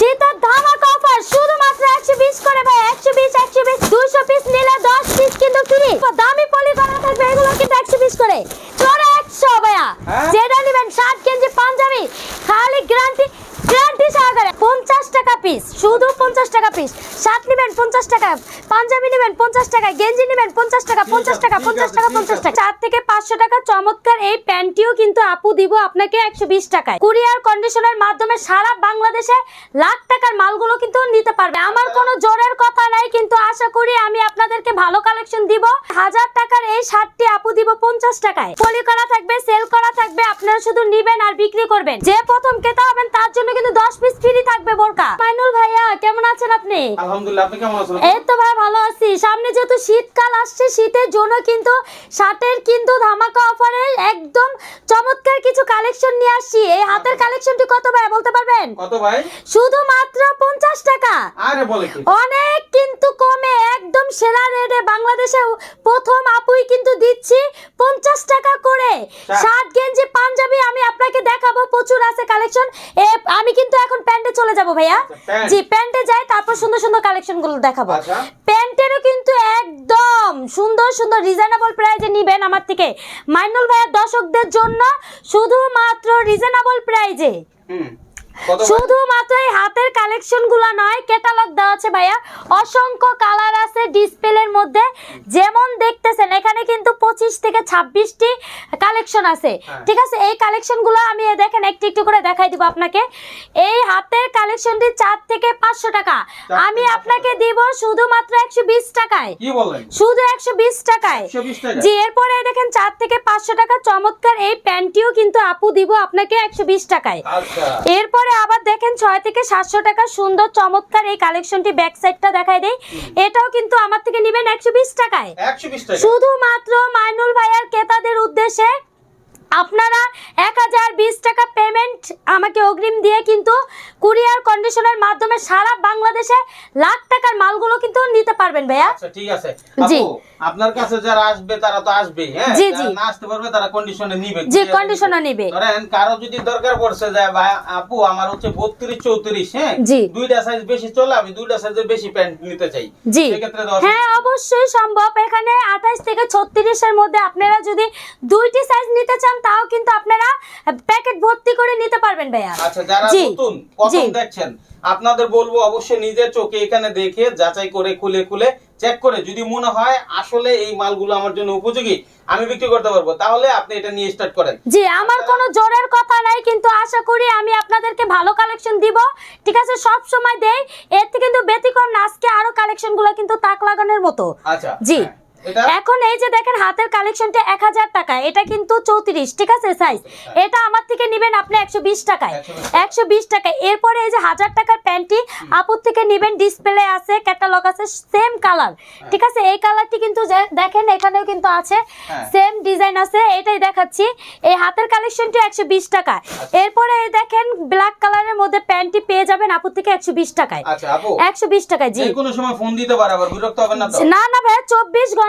শীতের ধামাকা অফার শুধুমাত্র একশো বিশ করে ভাই একশো বিশ একশো বিশ দুশো পিস নিলে দশ পিস কিন্তু ফ্রি দামি পলি করা থাকবে এগুলো কিন্তু একশো বিশ করে চলে একশো ভাইয়া হ্যাঁ? যেটা নেবেন ষাট কেজি পাঞ্জাবি খালি গ্যারান্টি গ্যারান্টি সহকারে পঞ্চাশ টাকা পিস শুধু পঞ্চাশ টাকা পিস শার্ট নেবেন পঞ্চাশ টাকা, পাঞ্জাবি নেবেন পঞ্চাশ টাকা, গেঞ্জি নেবেন পঞ্চাশ টাকা পঞ্চাশ টাকা পঞ্চাশ টাকা পঞ্চাশ টাকা। চার থেকে পাঁচশো টাকা, চমৎকার এই প্যান্টিও কিন্তু আপু দিব আপনাকে একশো বিশ টাকায়। কুরিয়ার কন্ডিশনের মাধ্যমে সারা বাংলাদেশে লাখ টাকার মালগুলো কিন্তু নিতে পারবে। আমার কোনো জোরের কথা নাই, কিন্তু আশা করি আমি আপনাদেরকে ভালো কালেকশন দিব। হাজার টাকার এই শার্টটি আপু দিব পঞ্চাশ টাকায়। পলি করা থাকবে সেল করা থাকবে, আপনারা শুধু নিবেন আর বিক্রি করবেন। যে প্রথম ক্রেতা হবেন, তার জন্য কিন্তু দশ পিস ফ্রি থাকবে বোরকা মাইনুল ভাইয়া কেমন আছেন আপনি? আলহামদুলিল্লাহ আপনি কেমন আছেন? এই তো ভাই ভালো আছি। সামনে যেহেতু শীতকাল আসছে শীতের জন্য কিন্তু শার্টের কিন্তু ধামাকা অফারে একদম চমৎকার কিছু কালেকশন নিয়ে আসছি। এই হাতের কালেকশনটি কত ভাই বলতে পারবেন? কত ভাই? শুধুমাত্র টাকা। আরে বলে কি? অনেক কিন্তু কমে একদম সেরা রেটে বাংলাদেশে প্রথম আপুই কিন্তু দিচ্ছি পঞ্চাশ টাকা করে। শার্ট। শার্ট গেঞ্জি পাঞ্জাবি আমি আপনাকে দেখাবো প্রচুর আছে কালেকশন আমি কিন্তু এখন প্যান্টে চলে যাব ভাইয়া। আচ্ছা, জি প্যান্টে যাই তারপর সুন্দর সুন্দর কালেকশনগুলো দেখাবো। আচ্ছা। প্যান্টেরও কিন্তু একদম সুন্দর সুন্দর রিজনেবল প্রাইজে নিবেন আমার থেকে। মাইনুল ভাইয়ের দর্শকদের জন্য শুধুমাত্র রিজনেবল প্রাইজে হুম? শুধুমাত্র এই হাতের কালেকশনগুলো নয় ক্যাটালগ দেওয়া আছে ভাইয়া। অসংখ্য কালার আছে ডিসপ্লের মধ্যে। যেমন দেখতেছেন এখানে কিন্তু পঁচিশ থেকে ছাব্বিশটি কালেকশন আছে। হ্যাঁ। ঠিক আছে এই কালেকশনগুলো আমি দেখেন একটু একটু করে দেখাই দিব আপনাকে। এই হাতের কালেকশনটি চার থেকে পাঁচশো টাকা। আমি আপনাকে দিব শুধুমাত্র একশো বিশ টাকায়। শুধু একশো বিশ টাকায়। জি এরপরে দেখেন চার থেকে পাঁচশো টাকা। চমৎকার এই প্যান্টিও কিন্তু আপু দিব আপনাকে একশো বিশ টাকায়। আচ্ছা। এরপরে আবার দেখেন ছয় থেকে সাতশো টাকা সুন্দর চমৎকার এই কালেকশনটি ব্যাক সাইডটা দেখায় দেয় এটাও কিন্তু আমার থেকে নেবেন একশো বিশ টাকায়। শুধুমাত্র মাইনুল ভাইয়ার ক্রেতাদের উদ্দেশ্যে আপনারা এক হাজার বিশ টাকা পেমেন্ট আমাকে অগ্রিম দিয়ে কিন্তু কুরিয়ার কন্ডিশনের মাধ্যমে সারা বাংলাদেশে লাখ টাকার মালগুলো কিন্তু নিতে পারবেন ভাইয়া। আচ্ছা ঠিক আছে। জি। আপনার কাছে যারা আসবে তারা তো আসবে হ্যাঁ? জি, জি। না আসতে পারবে তারা কন্ডিশনে নিবে। জি, এ নিবে। ধরেন কারও যদি দরকার পড়ছে যে ভাই আপু আমার হচ্ছে বত্রিশ চৌত্রিশ হ্যাঁ? জি। দুইটা সাইজ বেশি চলে আমি দুইটা সাইজের বেশি প্যান্ট নিতে চাই। জি। সেক্ষেত্রে হ্যাঁ অবশ্যই সম্ভব। এখানে আঠাশ থেকে ছত্রিশের মধ্যে আপনারা যদি দুইটি সাইজ নিতে চান তাও কিন্তু আপনারা প্যাকেট ভর্তি করে নিতে পারবেন ভাইয়া। আচ্ছা যারা নতুন। প্রথম দেখছেন আপনাদের বলব অবশ্যই নিজের চোখে এখানে দেখে যাচাই করে খুলে খুলে চেক করে। যদি মনে হয় আসলে এই মালগুলো আমার জন্য উপযোগী আমি বিক্রি করতে পারব। তাহলে আপনি এটা নিয়ে স্টার্ট করেন। জি আমার কোনো জোরের কথা নাই কিন্তু আশা করি আমি আপনাদেরকে ভালো কালেকশন দিব। ঠিক আছে সব সময় দেই। এর থেকে কিন্তু ব্যতিক্রম না আজকে আরও কালেকশনগুলো কিন্তু তাক লাগানোর মতো। আচ্ছা জি। হ্যাঁ। এখন এই যে দেখেন হাতের কালেকশনটা এক হাজার টাকা এটা কিন্তু চৌত্রিশ ঠিক আছে সাইজ এটা আমার থেকে নেবেন আপনি একশো বিশ টাকায়। একশো বিশ। টাকায়। এরপরে এই যে হাজার টাকার প্যান্টটি আপুর থেকে নেবেন ডিসপ্লে আছে ক্যাটালগ আছে সেম কালার ঠিক আছে? এই কালারটি কিন্তু দেখেন এখানেও কিন্তু আছে হ্যাঁ। সেম ডিজাইন আছে এটাই দেখাচ্ছি। এই হাতের কালেকশনটি একশো বিশ টাকা এরপরে এই দেখেন ব্ল্যাক কালারের মধ্যে প্যান্টটি পেয়ে যাবেন আপুর থেকে একশো বিশ টাকায়। আচ্ছা একশো বিশ টাকায় জি। কোনো সময় ফোন দিতে পারে না না ভাই চব্বিশ ঘণ্টা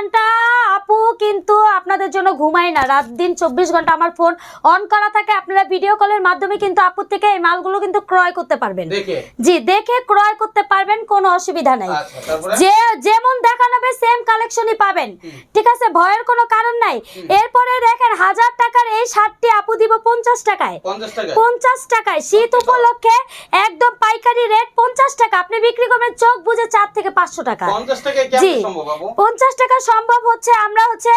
আপু কিন্তু আপনাদের জন্য ঘুমাই না। রাত দিন চব্বিশ ঘণ্টা আমার ফোন অন করা থাকে। আপনারা ভিডিও কলের মাধ্যমে কিন্তু আপুর থেকে এই মালগুলো কিন্তু ক্রয় করতে পারবেন। জি দেখে ক্রয় করতে পারবেন কোনো অসুবিধা নাই। আচ্ছা যে যেমন দেখানো হবে সেম কালেকশনই পাবেন ঠিক আছে? ভয়ের কোনো কারণ নাই। এরপরে দেখেন হাজার টাকার এই শার্টটি আপু দিব পঞ্চাশ টাকায়। পঞ্চাশ টাকায়? শীত উপলক্ষে একদম পাইকারি রেট পঞ্চাশ টাকা। আপনি বিক্রি করবেন চোখ বুঝে চার থেকে পাঁচশো টাকা। জি। পঞ্চাশ টাকা সম্ভব হচ্ছে আমরা হচ্ছে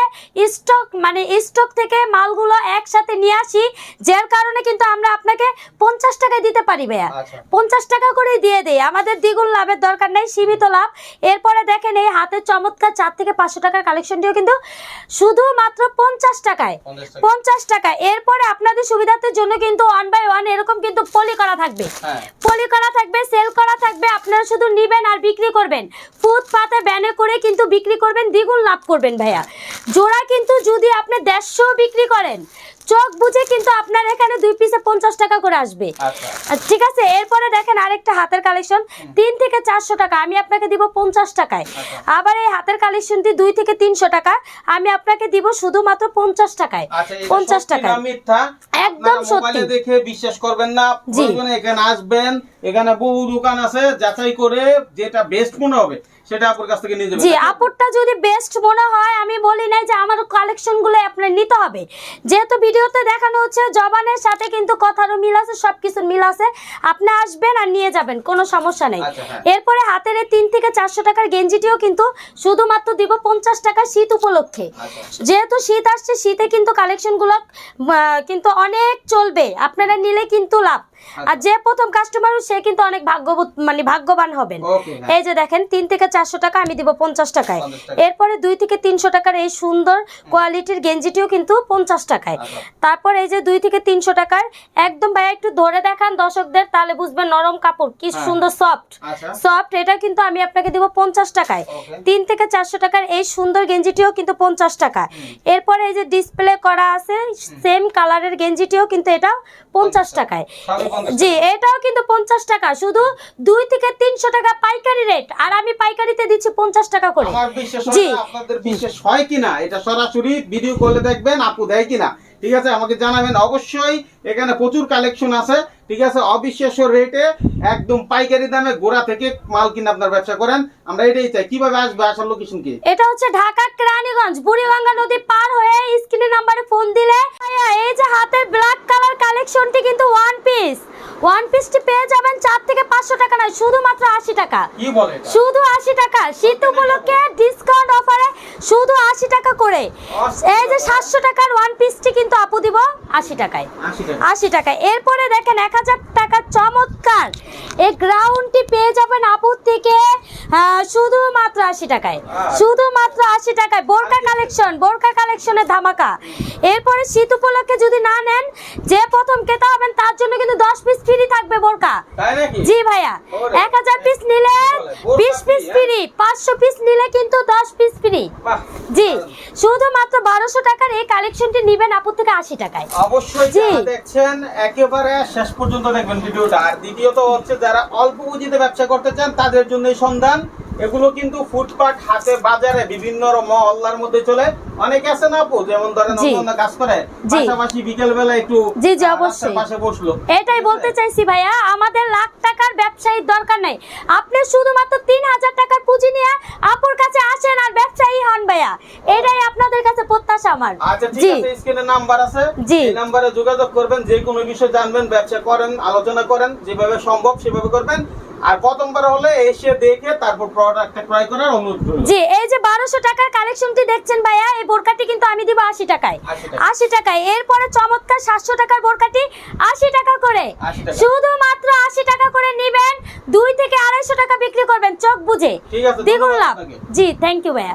স্টক মানে স্টক থেকে মালগুলো একসাথে নিয়ে আসি যার কারণে কিন্তু আমরা আপনাকে পঞ্চাশ টাকায় দিতে পারি ভাইয়া। আচ্ছা। পঞ্চাশ টাকা করে দিয়ে দেই। আমাদের দ্বিগুণ লাভের দরকার নেই সীমিত লাভ। এরপরে দেখেন এই হাতের চমৎকার চার থেকে পাঁচশো টাকার কালেকশনটিও কিন্তু শুধুমাত্র পঞ্চাশ টাকায়। পঞ্চাশ টাকা। এরপরে আপনাদের সুবিধার্থের জন্য কিন্তু ওয়ান বাই ওয়ান এরকম কিন্তু পলি করা থাকবে। হ্যাঁ। পলি করা থাকবে সেল করা থাকবে আপনারা শুধু নিবেন আর বিক্রি করবেন। ফুটপাতে ব্যানে করে কিন্তু বিক্রি করবেন দ্বিগুণ লাভ করবেন ভাইয়া। জোড়া কিন্তু যদি আপনি দেড়শো বিক্রি করেন চোখ বুঝে কিন্তু আপনার এখানে দুই পিসে পঞ্চাশ টাকা করে আসবে। আচ্ছা। ঠিক আছে এরপরে দেখেন আরেকটা হাতের কালেকশন তিন থেকে চারশো টাকা আমি আপনাকে দিব পঞ্চাশ টাকায়। আচ্ছা। আবার এই হাতের কালেকশনটি দুই থেকে তিনশো টাকা আমি আপনাকে দিব শুধুমাত্র পঞ্চাশ টাকায়। আচ্ছা পঞ্চাশ টাকায়। একদম সত্যি। দেখে বিশ্বাস করবেন না। এখানে আসবেন এখানে বহু দোকান আছে যাচাই করে যেটা বেস্ট মনে হবে। সেটা আপনার কাছ থেকে নিয়ে যাবেন। জি আপুরটা যদি বেস্ট মনে হয় আমি বলি নাই যে আমার কালেকশনগুলো আপনার নিতে হবে। যেহেতু ভিডিওতে দেখানো হচ্ছে জবানের সাথে কিন্তু কথারও মিল আছে সবকিছুর মিল আছে। আপনি আসবেন আর নিয়ে যাবেন কোনো সমস্যা নেই। আচ্ছা, হ্যাঁ। এরপরে হাতের তিন থেকে চারশো টাকার গেঞ্জিটিও কিন্তু শুধুমাত্র দিব পঞ্চাশ টাকা শীত উপলক্ষে। আচ্ছা। যেহেতু শীত আসছে শীতে কিন্তু কালেকশনগুলো কিন্তু অনেক চলবে। আপনারা নিলে কিন্তু লাভ। আর যে প্রথম কাস্টমার সে কিন্তু অনেক ভাগ্যবত মানে ভাগ্যবান হবেন। এই যে দেখেন তিন থেকে চারশো টাকা আমি দিব পঞ্চাশ টাকায়। এরপরে দুই থেকে তিনশো টাকার এই সুন্দর কোয়ালিটির গেঞ্জিটিও কিন্তু পঞ্চাশ টাকায়। আচ্ছা। তারপর এই যে দুই থেকে তিনশো টাকার একদম ভাইয়া একটু ধরে দেখান দর্শকদের তাহলে বুঝবেন নরম কাপড় কি হ্যাঁ। সুন্দর সফট আচ্ছা। সফট এটা কিন্তু আমি আপনাকে দিব পঞ্চাশ টাকায়। তিন থেকে চারশো টাকার এই সুন্দর গেঞ্জিটিও কিন্তু পঞ্চাশ টাকা এরপরে এই যে ডিসপ্লে করা আছে সেম কালারের গেঞ্জিটিও কিন্তু এটা পঞ্চাশ টাকায়। সবই 50 জি এটাও কিন্তু পঞ্চাশ টাকা। শুধু দুই থেকে তিনশো টাকা পাইকারি রেট। আর আমি পাইকারিতে দিচ্ছি পঞ্চাশ টাকা করে। বিশ্বাস জি। আপনাদের বিশ্বাস হয় কিনা এটা সরাসরি ভিডিও কলে দেখবেন আপু দেয় কিনা। ঠিক আছে আমাকে জানাবেন। অবশ্যই এখানে প্রচুর কালেকশন আছে। ঠিক আছে? অবিশ্বাস্য রেটে একদম পাইকারি দামে গোড়া থেকে মাল কিনে আপনার ব্যবসা করেন। আমরা এটাই চাই। কীভাবে আসবে? আসার লোকেশন কি? এটা হচ্ছে ঢাকা কেরানীগঞ্জ বুড়িগঙ্গা নদী পার হয়ে স্ক্রিনের নাম্বারে ফোন দিলে এই যে হাতের ব্ল্যাক কালার কালেকশনটি কিন্তু ওয়ান পিস ওয়ান পিসটি পেয়ে যাবেন চার থেকে পাঁচশো টাকা নয় শুধুমাত্র আশি টাকা। কি বলে এটা? শুধু আশি টাকা। শীত উপলক্ষে ডিসকাউন্ট অফারে শুধু আশি টাকা করে। এই যে সাতশো টাকার ওয়ান পিসটি কিন্তু আপু দিব। আশি টাকায়। আশি টাকা। এরপরে দেখেন এক হাজার টাকা চমৎকার। এই গ্রাউন্ডটি পেয়ে যাবেন আপুর থেকে শুধুমাত্র আশি টাকায়। শুধুমাত্র আশি টাকায়। বোরকা কালেকশন বোরকা কালেকশনের ধামাকা। এরপরে শীত উপলক্ষে যদি না নেন যে প্রথম ক্রেতা হবেন তার জন্য কিন্তু দশ পিস ফ্রি থাকবে বোরকা জি ভাইয়া। এক হাজার পিস নিলে বিশ পিস ফ্রি পাঁচশো পিস নিলে কিন্তু দশ পিস ফ্রি জি। শুধুমাত্র বারোশো টাকার এই কালেকশনটি নিবেন আপুর থেকে আশি টাকায়। অবশ্যই। দেখছেন একেবারে শেষ পর্যন্ত দেখবেন ভিডিওটা। আর দ্বিতীয়ত হচ্ছে যারা অল্প পুঁজিতে ব্যবসা করতে চান তাদের জন্য সন্ধান। এগুলো কিন্তু ফুটপাট হাতে বাজারে বিভিন্ন মহল্লার মধ্যে চলে। অনেকে আছে না আপু? যেমন ধরেন। অন্য কাজ করে। পাশাপাশি বিকেল বেলা একটু জি, জি, অবশ্যই। পাশে বসল। এটাই বলতে চাইছি ভাইয়া আমাদের লাখ টাকার ব্যবসায়ীর দরকার নাই। আপনি শুধুমাত্র তিন হাজার টাকার পুঁজি নিয়ে আপুর কাছে আসেন আর ব্যবসায়ী ভাইয়া এটাই আপনাদের কাছে প্রত্যাশা আমার। আচ্ছা ঠিক আছে স্ক্রিনে নাম্বার আছে। জি। এই নাম্বারে যোগাযোগ করবেন যে কোনো বিষয় জানবেন ব্যবসা করেন আলোচনা করেন যেভাবে সম্ভব সেভাবে করবেন। আর প্রথমবার হলে এসে দেখে তারপর প্রোডাক্টটা ক্রয় করার অনুরোধ করবেন জি এই যে বারোশো টাকার কালেকশনটি দেখছেন ভাইয়া এই বোরকাটি কিন্তু আমি দিব আশি টাকায়। 80 আশি টাকায়। এরপরে চমৎকার সাতশো টাকার বোরকাটি আশি টাকা করে। 80। শুধুমাত্র আশি টাকা করে নিবেন দুই থেকে আড়াইশো টাকা বিক্রি করবেন চোখ বুঝে। ঠিক আছে, ধন্যবাদ লাভ। জি থ্যাংক ইউ ভাইয়া।